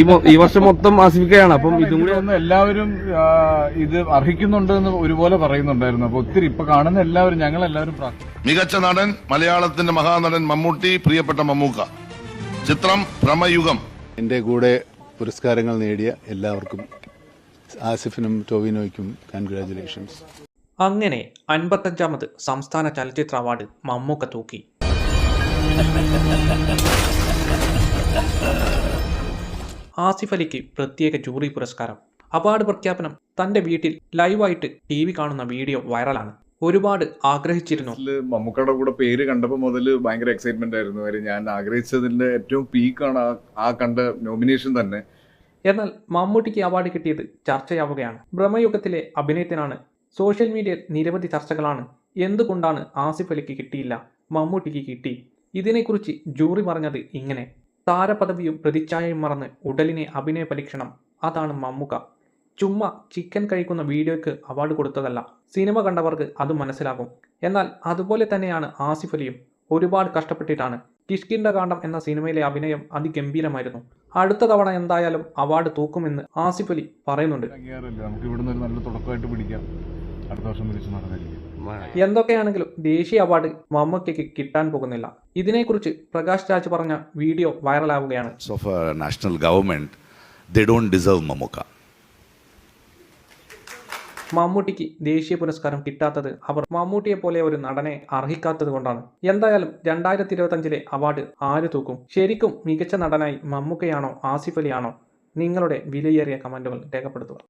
ഈ ഈ വർഷം മൊത്തം ആസിഫിക്കയാണ്. അപ്പം ഇതും കൂടി ഒന്ന് എല്ലാവരും ഇത് അർഹിക്കുന്നുണ്ട് എന്ന് ഒരുപോലെ പറയുന്നുണ്ടായിരുന്നു. അപ്പൊ ഒത്തിരി ഇപ്പൊ കാണുന്ന എല്ലാവരും ഞങ്ങൾ എല്ലാവരും മികച്ച നടൻ മലയാളത്തിന്റെ മഹാനടൻ മമ്മൂട്ടി പ്രിയപ്പെട്ട മമ്മൂക്ക. ചിത്രം ഭ്രമയുഗം. എന്റെ കൂടെ പുരസ്കാരങ്ങൾ നേടിയ എല്ലാവർക്കും ആസിഫിനും ടോവിനോയ്ക്കും കൺഗ്രാചുലേഷൻസ് അങ്ങനെ അൻപത്തഞ്ചാമത് സംസ്ഥാന ചലച്ചിത്ര അവാർഡ് മമ്മൂക്ക തൂക്കി. ആസിഫ് അലിക്ക് പ്രത്യേക ജൂറി പുരസ്കാരം. അവാർഡ് പ്രഖ്യാപനം തന്റെ വീട്ടിൽ ലൈവായിട്ട് ടി വി കാണുന്ന വീഡിയോ വൈറലാണ്. ഒരുപാട് ആഗ്രഹിച്ചിരുന്നു. മമ്മൂക്കയുടെ കൂടെ പേര് കണ്ടപ്പോൾ മുതൽ ഭയങ്കര എക്സൈറ്റ്മെന്റ് ആയിരുന്നു. കാര്യം ഞാൻ ആഗ്രഹിച്ചതിന്റെ ഏറ്റവും പീക്കാണ് ആ കണ്ട നോമിനേഷൻ തന്നെ. എന്നാൽ മമ്മൂട്ടിക്ക് അവാർഡ് കിട്ടിയത് ചർച്ചയാവുകയാണ്. ബ്രഹ്മയുഗത്തിലെ അഭിനയത്തിനാണ് സോഷ്യൽ മീഡിയ നിരവധി ചർച്ചകളാണ് എന്തുകൊണ്ടാണ് ആസിഫ് അലിക്ക് കിട്ടിയില്ല മമ്മൂട്ടിക്ക് കിട്ടി? ഇതിനെക്കുറിച്ച് ജൂറി പറഞ്ഞത് ഇങ്ങനെ. താരപദവിയും പ്രതിച്ഛായയും മറന്ന് ഉടലിനെ അഭിനയ പരീക്ഷണം. അതാണ് മമ്മൂക്ക. ചുമ്മാ ചിക്കൻ കഴിക്കുന്ന വീഡിയോയ്ക്ക് അവാർഡ് കൊടുത്തതല്ല സിനിമ കണ്ടവർക്ക് അത് മനസ്സിലാകും. എന്നാൽ അതുപോലെ തന്നെയാണ് ആസിഫ് അലിയും. ഒരുപാട് കഷ്ടപ്പെട്ടിട്ടാണ്. കിഷ്കിന്റെ കാണ്ടം എന്ന സിനിമയിലെ അഭിനയം അതിഗംഭീരമായിരുന്നു. അടുത്ത തവണ എന്തായാലും അവാർഡ് തൂക്കുമെന്ന് ആസിഫ് അലി പറയുന്നുണ്ട്. നമുക്ക് ഒരു നല്ല തുടക്കമായിട്ട് പിടിക്കാം. അടുത്ത വർഷം തിരിച്ചു നടന്നിരിക്കും എന്തൊക്കെയാണെങ്കിലും ദേശീയ അവാർഡ് മമ്മൂക്കയ്ക്ക് കിട്ടാൻ പോകുന്നില്ല. ഇതിനെക്കുറിച്ച് പ്രകാശ് രാജ് പറഞ്ഞ വീഡിയോ വൈറലാവുകയാണ്. National government, they don't deserve Mamuka. മമ്മൂട്ടിക്ക് ദേശീയ പുരസ്കാരം കിട്ടാത്തത് അവർ മമ്മൂട്ടിയെ പോലെ ഒരു നടനെ അർഹിക്കാത്തത് കൊണ്ടാണ്. എന്തായാലും രണ്ടായിരത്തി ഇരുപത്തഞ്ചിലെ അവാർഡ് ആര് തൂക്കും? ശരിക്കും മികച്ച നടനായി മമ്മൂക്കയാണോ ആസിഫ് അലിയാണോ? നിങ്ങളുടെ വിലയേറിയ കമന്റുകൾ രേഖപ്പെടുത്തുക.